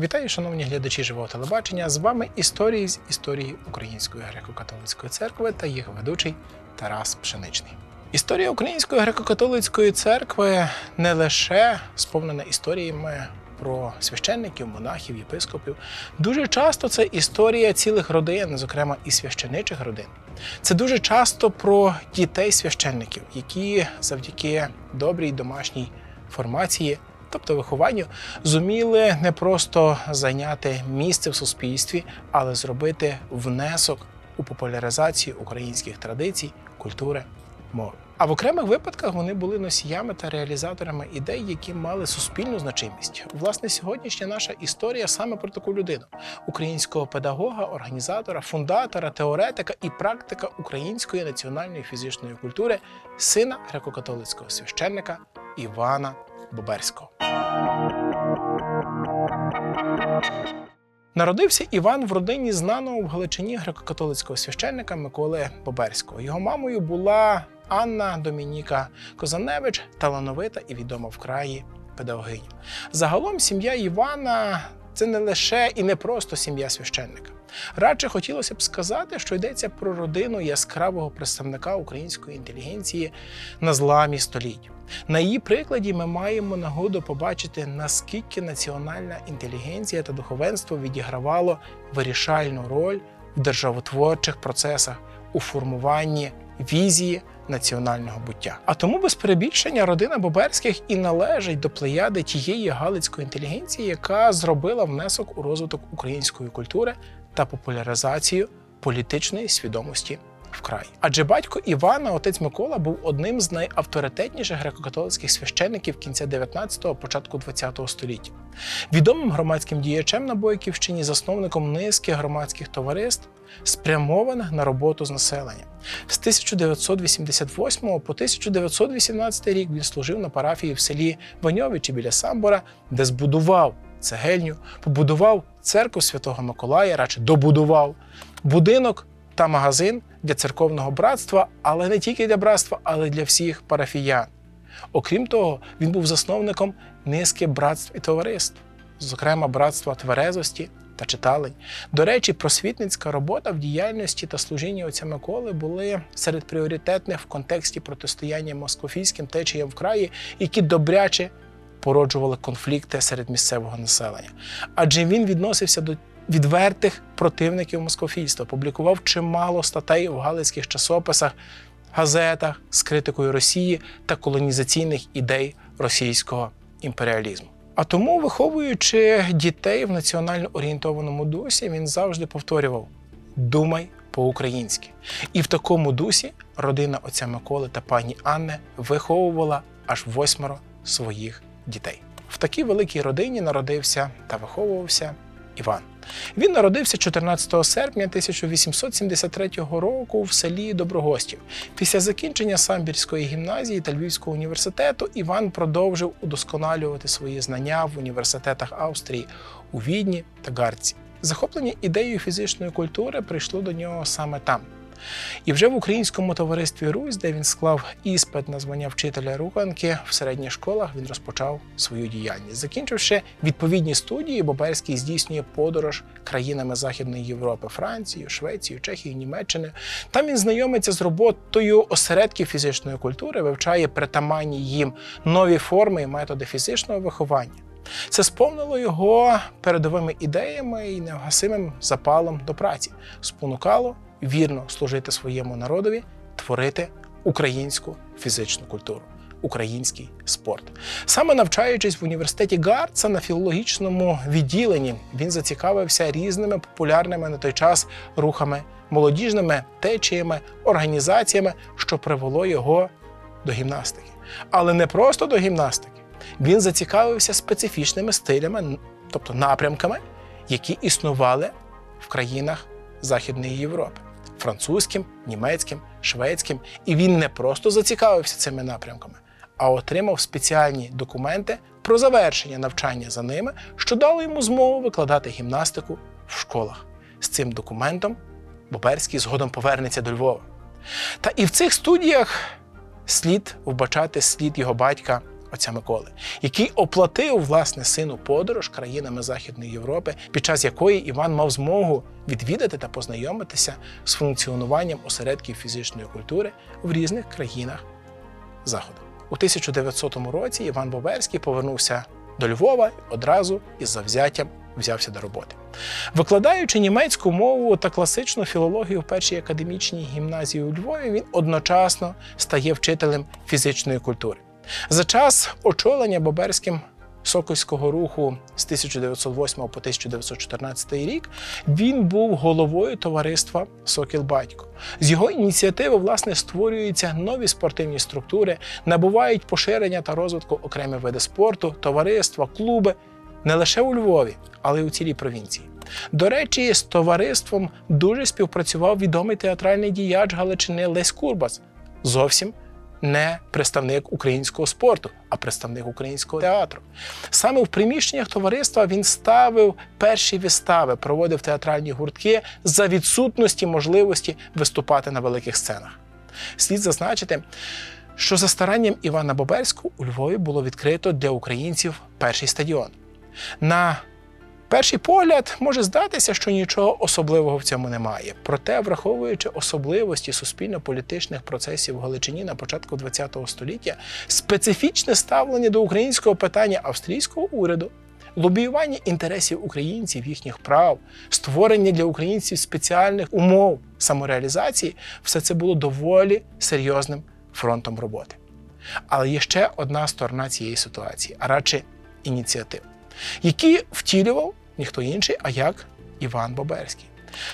Вітаю, шановні глядачі живого телебачення. З вами історії з історії Української греко-католицької церкви та їх ведучий Тарас Пшеничний. Історія Української греко-католицької церкви не лише сповнена історіями про священників, монахів, єпископів. Дуже часто це історія цілих родин, зокрема і священичих родин. Це дуже часто про дітей священників, які завдяки добрій домашній формації, тобто вихованню, зуміли не просто зайняти місце в суспільстві, але зробити внесок у популяризацію українських традицій, культури, мови. А в окремих випадках вони були носіями та реалізаторами ідей, які мали суспільну значимість. Власне, сьогоднішня наша історія саме про таку людину: українського педагога, організатора, фундатора, теоретика і практика української національної фізичної культури, сина греко-католицького священника Івана Боберського. Народився Іван в родині знаного в Галичині греко-католицького священника Миколи Боберського. Його мамою була Анна Домініка Козаневич, талановита і відома в краї педагогиня. Загалом сім'я Івана це не лише і не просто сім'я священника. Радше хотілося б сказати, що йдеться про родину яскравого представника української інтелігенції на зламі століть. На її прикладі ми маємо нагоду побачити, наскільки національна інтелігенція та духовенство відігравало вирішальну роль в державотворчих процесах у формуванні візії національного буття. А тому без перебільшення родина Боберських і належить до плеяди тієї галицької інтелігенції, яка зробила внесок у розвиток української культури та популяризацію політичної свідомості в краї. Адже батько Івана, отець Микола, був одним з найавторитетніших греко-католицьких священників кінця 19-го, початку 20-го століття. Відомим громадським діячем на Бойківщині, засновником низки громадських товариств, спрямованих на роботу з населенням. З 1988 по 1918 рік він служив на парафії в селі Ваньовичі біля Самбора, де збудував цегельню, побудував церкву Святого Миколая, радше добудував будинок та магазин для церковного братства, але не тільки для братства, але для всіх парафіян. Окрім того, він був засновником низки братств і товариств, зокрема братства тверезості та читалень. До речі, просвітницька робота в діяльності та служінні отця Миколи були серед пріоритетних в контексті протистояння москофійським течіям в краї, які добряче породжували конфлікти серед місцевого населення. Адже він відносився до відвертих противників москофійства, публікував чимало статей у галицьких часописах, газетах з критикою Росії та колонізаційних ідей російського імперіалізму. А тому, виховуючи дітей в національно орієнтованому дусі, він завжди повторював: думай по-українськи. І в такому дусі родина отця Миколи та пані Анни виховувала аж восьмеро своїх дітей. В такій великій родині народився та виховувався Іван. Він народився 14 серпня 1873 року в селі Доброгостів. Після закінчення Самбірської гімназії та Львівського університету Іван продовжив удосконалювати свої знання в університетах Австрії у Відні та Гарці. Захоплення ідеєю фізичної культури прийшло до нього саме там. І вже в українському товаристві Русь, де він склав іспит на звання вчителя руханки в середніх школах, він розпочав свою діяльність. Закінчивши відповідні студії, Боберський здійснює подорож країнами Західної Європи, Францією, Швецією, Чехією, Німеччиною. Там він знайомиться з роботою осередків фізичної культури, вивчає притаманні їм нові форми і методи фізичного виховання. Це сповнило його передовими ідеями і невгасимим запалом до праці, спонукало вірно служити своєму народові, творити українську фізичну культуру, український спорт. Саме навчаючись в університеті Гарца на філологічному відділенні, він зацікавився різними популярними на той час рухами, молодіжними течіями, організаціями, що привело його до гімнастики. Але не просто до гімнастики. Він зацікавився специфічними стилями, тобто напрямками, які існували в країнах Західної Європи французьким, німецьким, шведським. І він не просто зацікавився цими напрямками, а отримав спеціальні документи про завершення навчання за ними, що дало йому змогу викладати гімнастику в школах. З цим документом Боберський згодом повернеться до Львова. Та і в цих студіях слід вбачати слід його батька отця Миколи, який оплатив власне сину подорож країнами Західної Європи, під час якої Іван мав змогу відвідати та познайомитися з функціонуванням осередків фізичної культури в різних країнах Заходу. У 1900 році Іван Боберський повернувся до Львова і одразу із завзяттям взявся до роботи. Викладаючи німецьку мову та класичну філологію в першій академічній гімназії у Львові, він одночасно стає вчителем фізичної культури. За час очолення Боберським Сокольського руху з 1908 по 1914 рік він був головою товариства Сокіл Батько. З його ініціативи власне створюються нові спортивні структури, набувають поширення та розвитку окремі види спорту, товариства, клуби не лише у Львові, але й у цілій провінції. До речі, з товариством дуже співпрацював відомий театральний діяч Галичини Лесь Курбас. Зовсім не представник українського спорту, а представник українського театру. Саме в приміщеннях товариства він ставив перші вистави, проводив театральні гуртки за відсутності можливості виступати на великих сценах. Слід зазначити, що за старанням Івана Боберського у Львові було відкрито для українців перший стадіон. На перший погляд може здатися, що нічого особливого в цьому немає. Проте, враховуючи особливості суспільно-політичних процесів в Галичині на початку ХХ століття, специфічне ставлення до українського питання австрійського уряду. Лобіювання інтересів українців, їхніх прав, створення для українців спеціальних умов самореалізації все це було доволі серйозним фронтом роботи. Але є ще одна сторона цієї ситуації, а радше ініціатив, які втілював ніхто інший, а як Іван Боберський.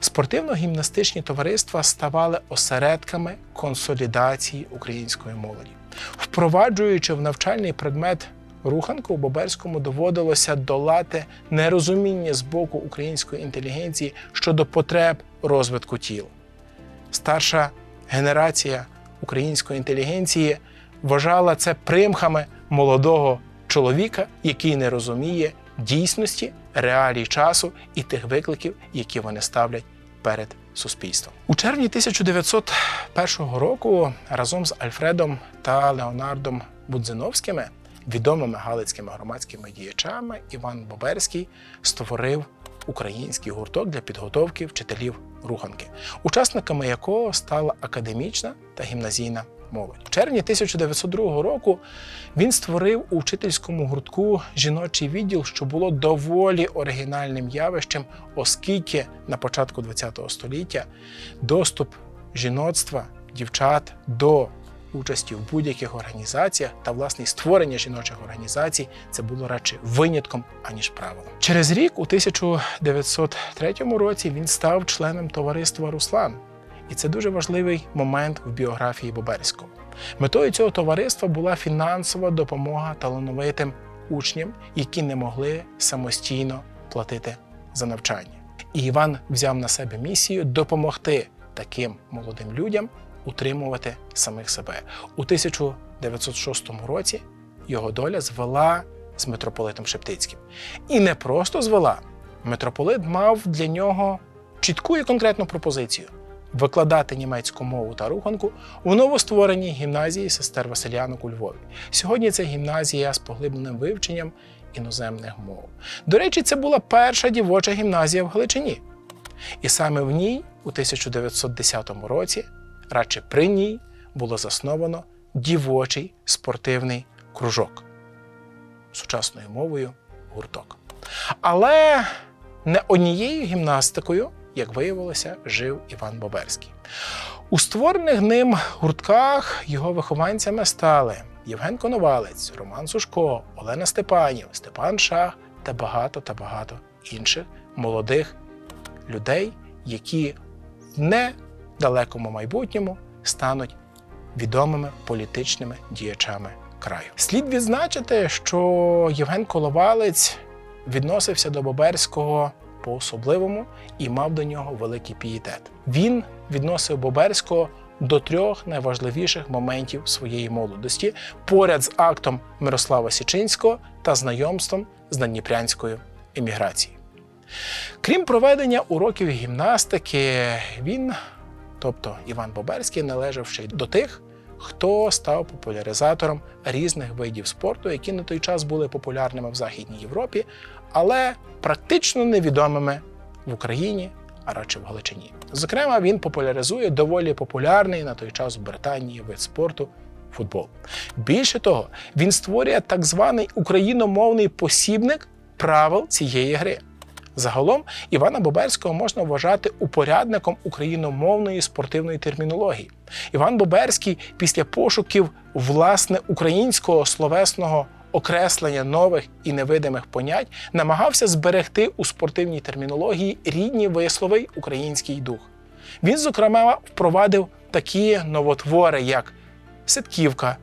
Спортивно-гімнастичні товариства ставали осередками консолідації української молоді, впроваджуючи в навчальний предмет руханку, Боберському доводилося долати нерозуміння з боку української інтелігенції щодо потреб розвитку тіл. Старша генерація української інтелігенції вважала це примхами молодого чоловіка, який не розуміє дійсності, реалій часу і тих викликів, які вони ставлять перед суспільством. У червні 1901 року разом з Альфредом та Леонардом Будзиновськими, відомими галицькими громадськими діячами, Іван Боберський створив український гурток для підготовки вчителів руханки, учасниками якого стала академічна та гімназійна молодь. В червні 1902 року він створив у вчительському гуртку жіночий відділ, що було доволі оригінальним явищем, оскільки на початку ХХ століття доступ жіноцтва, дівчат до участі в будь-яких організаціях та власне створення жіночих організацій це було радше винятком аніж правилом. Через рік, у 1903 році, він став членом товариства Руслан. І це дуже важливий момент в біографії Боберського. Метою цього товариства була фінансова допомога талановитим учням, які не могли самостійно платити за навчання. І Іван взяв на себе місію допомогти таким молодим людям утримувати самих себе. У 1906 році його доля звела з митрополитом Шептицьким. І не просто звела. Митрополит мав для нього чітку і конкретну пропозицію викладати німецьку мову та руханку у новоствореній гімназії сестер Василянок у Львові. Сьогодні це гімназія з поглибленим вивченням іноземних мов. До речі, це була перша дівоча гімназія в Галичині. І саме в ній, у 1910 році, радше при ній, було засновано дівочий спортивний кружок сучасною мовою гурток. Але не однією гімнастикою як виявилося, жив Іван Боберський. У створених ним гуртках його вихованцями стали Євген Коновалець, Роман Сушко, Олена Степанів, Степан Шах та багато та багато інших молодих людей, які в недалекому майбутньому стануть відомими політичними діячами краю. Слід відзначити, що Євген Коловалець відносився до Боберського по-особливому і мав до нього великий пієтет. Він відносив Боберського до трьох найважливіших моментів своєї молодості поряд з актом Мирослава Січинського та знайомством з Надніпрянською еміграцією. Крім проведення уроків гімнастики, він, тобто Іван Боберський, належав ще й до тих, хто став популяризатором різних видів спорту, які на той час були популярними в Західній Європі, але практично невідомими в Україні, а радше в Галичині. Зокрема, він популяризує доволі популярний на той час в Британії вид спорту футбол. Більше того, він створює так званий україномовний посібник правил цієї гри. Загалом Івана Боберського можна вважати упорядником україномовної спортивної термінології. Іван Боберський після пошуків власне українського словесного окреслення нових і невидимих понять намагався зберегти у спортивній термінології рідні вислови український дух. Він, зокрема, впровадив такі новотвори, як ситківка,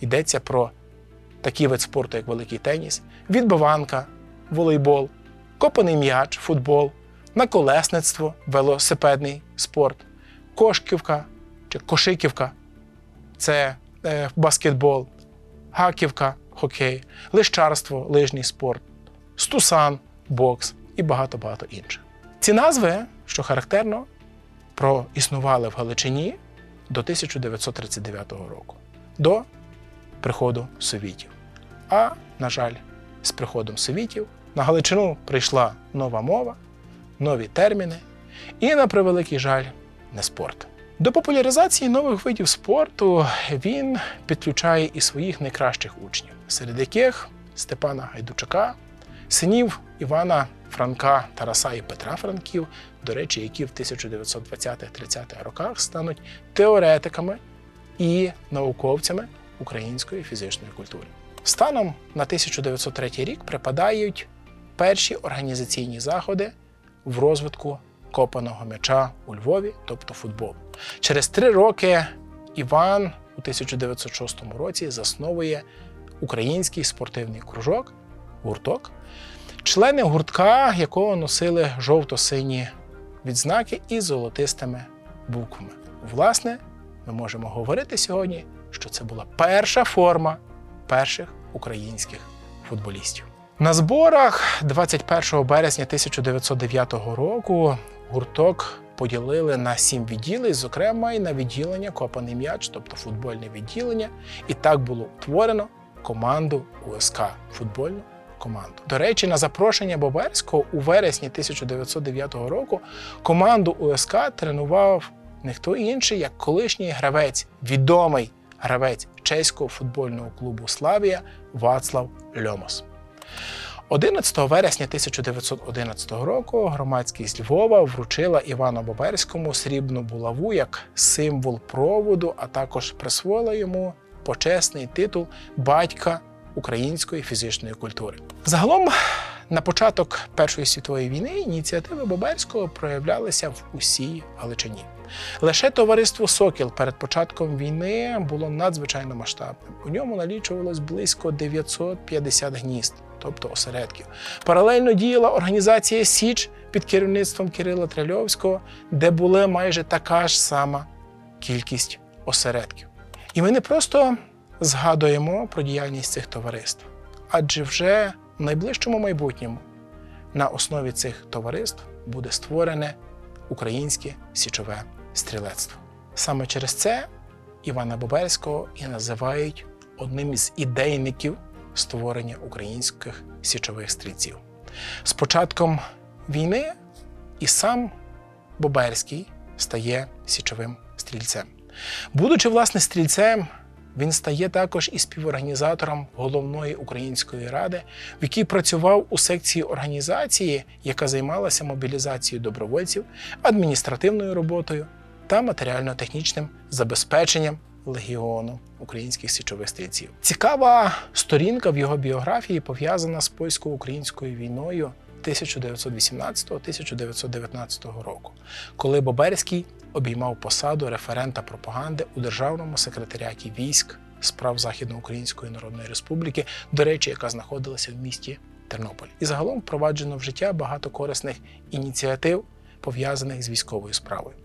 йдеться про такий вид спорту, як великий теніс, відбиванка, волейбол, копаний м'яч, футбол, наколесництво, велосипедний спорт, кошківка чи кошиківка це е, баскетбол, гаківка, хокей, лищарство, лижній спорт, стусан, бокс і багато-багато інших. Ці назви, що характерно, проіснували в Галичині до 1939 року, до приходу совітів. А, на жаль, з приходом совітів на Галичину прийшла нова мова, нові терміни і, на превеликий жаль, не спорт. До популяризації нових видів спорту він підключає і своїх найкращих учнів, серед яких Степана Гайдучака, синів Івана Франка, Тараса і Петра Франків, до речі, які в 1920-30-х роках стануть теоретиками і науковцями української фізичної культури. Станом на 1903 рік припадають перші організаційні заходи в розвитку копаного м'яча у Львові, тобто футболу. Через три роки Іван у 1906 році засновує український спортивний кружок, гурток, члени гуртка, якого носили жовто-сині відзнаки із золотистими буквами. Власне, ми можемо говорити сьогодні, що це була перша форма перших українських футболістів. На зборах 21 березня 1909 року гурток поділили на сім відділень, зокрема і на відділення Копаний м'яч, тобто футбольне відділення. І так було утворено команду УСК футбольну команду. До речі, на запрошення Боберського у вересні 1909 року команду УСК тренував не хто інший, як колишній гравець, відомий гравець чеського футбольного клубу Славія Вацлав Льомос. 11 вересня 1911 року громадськість Львова вручила Івану Боберському срібну булаву як символ проводу, а також присвоїла йому почесний титул батька української фізичної культури. Загалом, на початок Першої світової війни ініціативи Боберського проявлялися в усій Галичині. Лише товариство Сокіл перед початком війни було надзвичайно масштабним. У ньому налічувалось близько 950 гнізд, тобто осередків. Паралельно діяла організація Січ під керівництвом Кирила Трильовського, де була майже така ж сама кількість осередків. І ми не просто згадуємо про діяльність цих товариств, адже вже в найближчому майбутньому на основі цих товариств буде створене українське січове стрілецтво. Саме через це Івана Боберського і називають одним із ідейників створення українських січових стрільців. З початком війни і сам Боберський стає січовим стрільцем. Будучи власне стрільцем, він стає також і співорганізатором головної української ради, в якій працював у секції організації, яка займалася мобілізацією добровольців, адміністративною роботою та матеріально-технічним забезпеченням легіону українських січових стрільців. Цікава сторінка в його біографії пов'язана з польсько-українською війною 1918-1919 року, коли Боберський обіймав посаду референта пропаганди у державному секретаріаті військ справ Західноукраїнської Народної Республіки, до речі, яка знаходилася в місті Тернополь. І загалом впроваджено в життя багато корисних ініціатив, пов'язаних з військовою справою.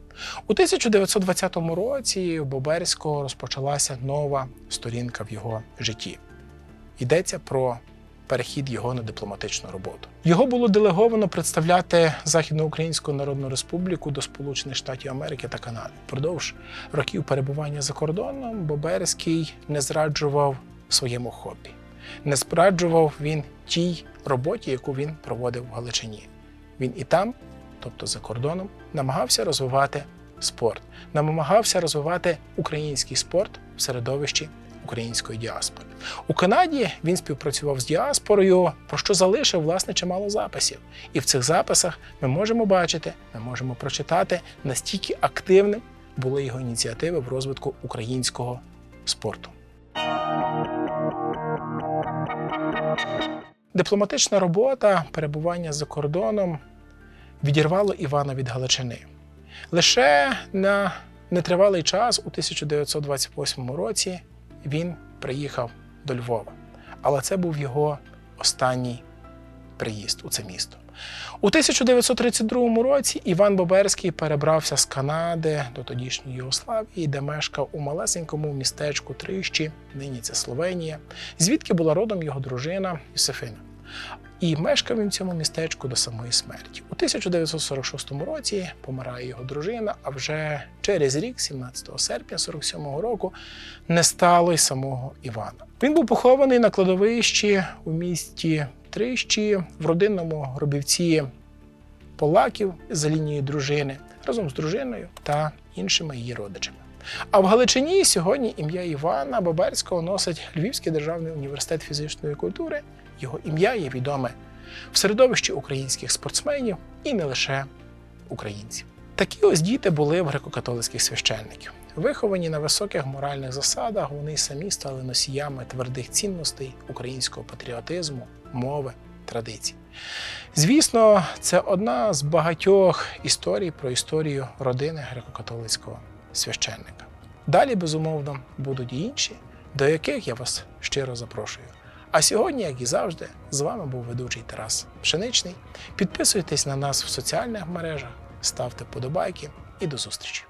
У 1920 році у Боберського розпочалася нова сторінка в його житті. Йдеться про перехід його на дипломатичну роботу. Його було делеговано представляти Західноукраїнську Народну Республіку до Сполучених Штатів Америки та Канади. Впродовж років перебування за кордоном Боберський не зраджував своєму хобі. Не зраджував він тій роботі, яку він проводив в Галичині. Він і там, тобто за кордоном, намагався розвивати спорт, намагався розвивати український спорт в середовищі української діаспори. У Канаді він співпрацював з діаспорою, про що залишив власне чимало записів. І в цих записах ми можемо бачити, ми можемо прочитати, настільки активним були його ініціативи в розвитку українського спорту. Дипломатична робота, перебування за кордоном відірвало Івана від Галичини. Лише на нетривалий час, у 1928 році, він приїхав до Львова. Але це був його останній приїзд у це місто. У 1932 році Іван Боберський перебрався з Канади до тодішньої Єгославії, де мешкав у малесенькому містечку Трищі, нині це Словенія, звідки була родом його дружина Юсифина. І мешкав він в цьому містечку до самої смерті. У 1946 році помирає його дружина, а вже через рік, 17 серпня 47-го року, не стало й самого Івана. Він був похований на кладовищі у місті Трищі в родинному гробівці полаків за лінією дружини разом з дружиною та іншими її родичами. А в Галичині сьогодні ім'я Івана Боберського носить Львівський державний університет фізичної культури. Його ім'я є відоме в середовищі українських спортсменів і не лише українців. Такі ось діти були в греко-католицьких священників. Виховані на високих моральних засадах, вони самі стали носіями твердих цінностей українського патріотизму, мови, традицій. Звісно, це одна з багатьох історій про історію родини греко-католицького священника. Далі, безумовно, будуть і інші, до яких я вас щиро запрошую. А сьогодні, як і завжди, з вами був ведучий Тарас Пшеничний. Підписуйтесь на нас в соціальних мережах, ставте подобайки і до зустрічі!